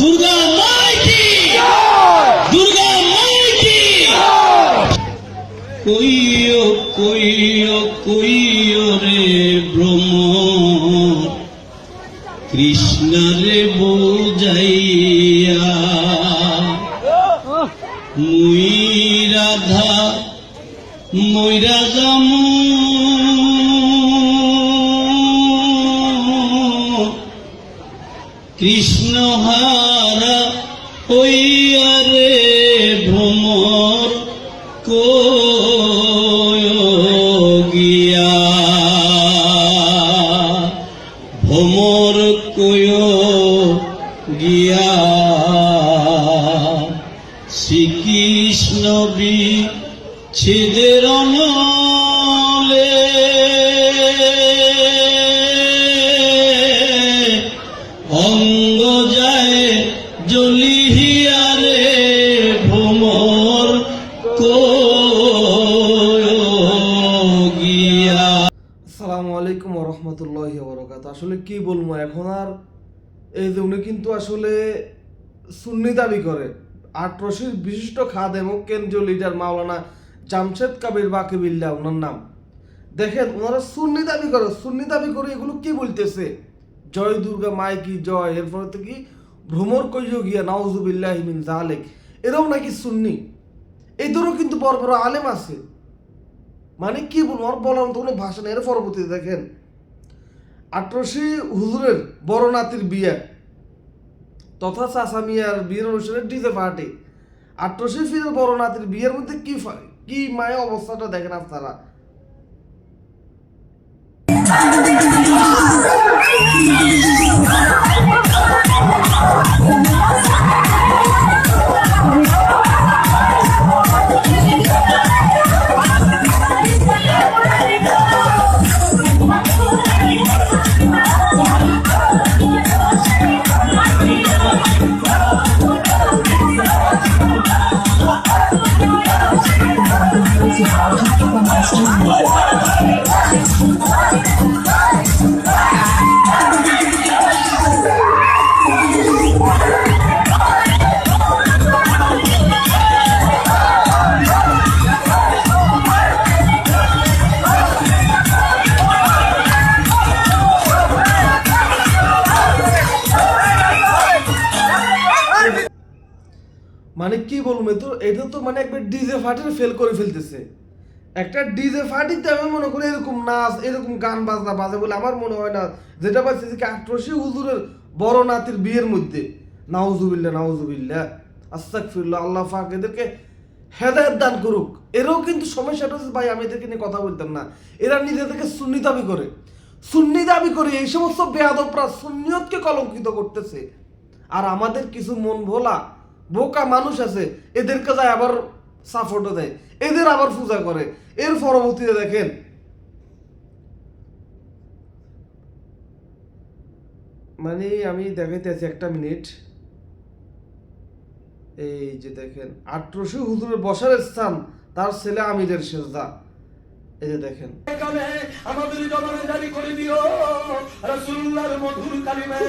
দুর্গা মাই কি? দুর্গা মাই কি? কইও কইও কইও রে ব্রহ্ম কৃষ্ণরে বোঝাইয়া, মুই রাধা মইরা যামু কৃষ্ণ হারা গিয়া শ্রীকৃষ্ণ বিচ্ছেদের নলে অঙ্গ যায় জ্বলিয়ারে ভ্রমর গিয়া আসসালামু আলাইকুম রহমতুল্লাহ বরকাত আসলে কি বলব, এখন আর এই যে উনি কিন্তু আসলে সুন্নি দাবি করে। আটরশির বিশিষ্ট খাদ এবং কেন্দ্রীয় লিডার মাওলানা জামশেদ কাবির বাকিবিল্লা ওনার নাম। দেখেন ওনারা সুন্নি দাবি করে। সুন্নি দাবি করে এগুলো কি বলতেছে? জয় দুর্গা মাই কি জয়? এরপরে তো কি ভ্রমর কইয় গিয়া, নাউজুবিল্লাহ মিন জালেক এরাও নাকি সুন্নি। এদেরও কিন্তু বড় বড় আলেম আছে। মানে কি বলব? আর বলার মতো কোনো ভাষা নেই। এর পরবর্তীতে দেখেন আঠারোশি হুজুরের বড় নাতির বিয়ে। তথা চাষা মিয়ার বিয়ের অনুষ্ঠানে ডিজে পার্টি আঠারোশি ফিরের বড় নাতির বিয়ের মধ্যে কি কি মায়া অবস্থাটা দেখেন আপনারা? বলব তো, এটা তো মানে একবার ডিজে ফাটির ফেল করে ফেলতেছে। একটা ডিজে ফাটিতে আমি মনে করি এরকম নাচ, এরকম গান বাজনা বাজে বলে আমার মনে হয় না। যেটা পাচ্ছি যে আটরশি হুজুরের বড় নাতির বিয়ের মধ্যে। নাউজুবিল্লা নাউজুবিল্লা আস্তাক ফিরল আল্লাহ ফাক এদেরকে হেদায়ত দান করুক। এরাও কিন্তু সমস্যাটা হচ্ছে, ভাই, আমি এদেরকে নিয়ে কথা বলতাম না। এরা নিজেদেরকে সুন্নি দাবি করে। সুন্নি দাবি করে এই সমস্ত বেয়াদবরা সুন্নিয়তকে কলঙ্কিত করতেছে। আর আমাদের কিছু মন ভোলা বোকা মানুষ আছে, এদেরকে যায় আবার সাপোর্টও দেয়। এদের আবার পূজা করে। এর পরবর্তীতে দেখেন মানে আমি দেখাইতে আছি একটা মিনিট। এই যে দেখেন আট্রশি হুজুরের বসার স্থান, তার ছেলে আমিরের সেজদা। এই যে দেখেন। আমাদের জারি করে দিও মধুর কালিমায়ে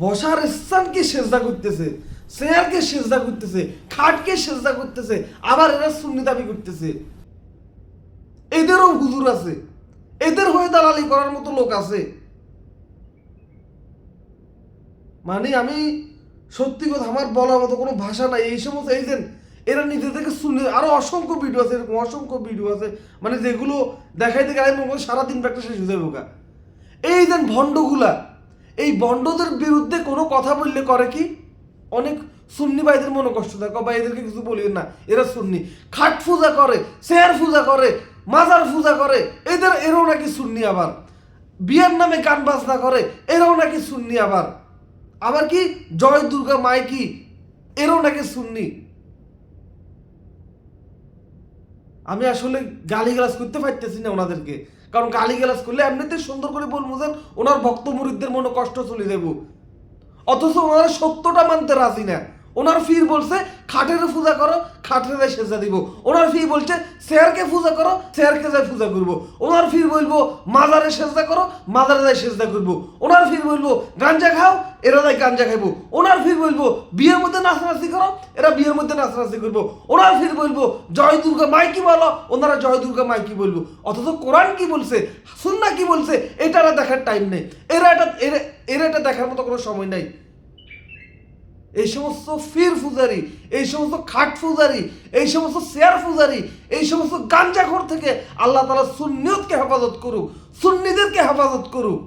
বসার স্থানকে সেজদা করতেছে, চেয়ারকে সেজদা করতেছে, খাটকে সেজদা করতেছে, আবার এরা সুন্নি দাবি করতেছে। এদেরও হুজুর আছে, এদের হয়ে দালালি করার মতো লোক আছে। মানে আমি সত্যি কথা আমার বলার মতো কোনো ভাষা নাই, এই সমস্ত এই যে এরা নিজেদেরকে শুনে আরও অসংখ্য ভিডিও আছে, এরকম অসংখ্য ভিডিও আছে। মানে যেগুলো দেখাইতে গেলে সারাদিন ব্যাগটা শেষ হয়ে যাবে এই যে ভণ্ডগুলা এই বন্ডদের বিরুদ্ধে কোনো কথা বললে করে কি? অনেক সুন্নি ভাইদের মনে কষ্ট থাকে। বা এদেরকে কিছু বলি না। এরা সুন্নি। খাট পূজা করে শেয়ার পূজা করে, মাজার পূজা করে, এদের, এরাও নাকি সুন্নি আবার। বিয়ের নামে গান বাজনা করে, এরাও নাকি শুননি আবার। আবার কি? জয় দুর্গা মায় কি? এরাও নাকি শুননি আমি আসলে গালিগালাজ করতে পারতেছি না ওনাদেরকে। কারণ গালিগালাজ করলে এমনিতে সুন্দর করে বলব যে ওনার ভক্ত মুরিদদের মনে কষ্ট চলে দেব। অথচ ওনারা সত্যটা মানতে রাজি না। ওনার ফির বলছে, খাটের পূজা করো, খাটের সেজা দিব। ওনার ফির বলছে শেয়ারকে পূজা করো শেয়ারকে যাই পূজা করব। ওনার ফির বলব, মাজারে সেজদা করো, মাজারে যাই সেজদা করব। ওনার ফির বলব, গাঞ্জা খাও, এরা যাই গাঞ্জা খাইবো। ওনার ফির বলব, বিয়ের মধ্যে নাচনাচি করো, এরা বিয়ের মধ্যে নাচনাচি করব। ওনার ফির বলব, জয় দুর্গা মাইকি বলো? ওনারা জয় দুর্গা মাইকি বলব? অথচ কোরআন কি বলছে? সুন্না কি বলছে? এটা দেখার টাইম নেই। এরা এটা এরা এটা দেখার মতো কোনো সময় নাই। এই সমস্ত ফির ফুজারি, এই সমস্ত খাট ফুজারি, এই সমস্ত শেয়ার ফুজারি, এই সমস্ত গাঞ্জাখোর থেকে আল্লাহ তালা সুন্নিয়তকে হেফাজত করুক, সুন্নিদেরকে হেফাজত করুক।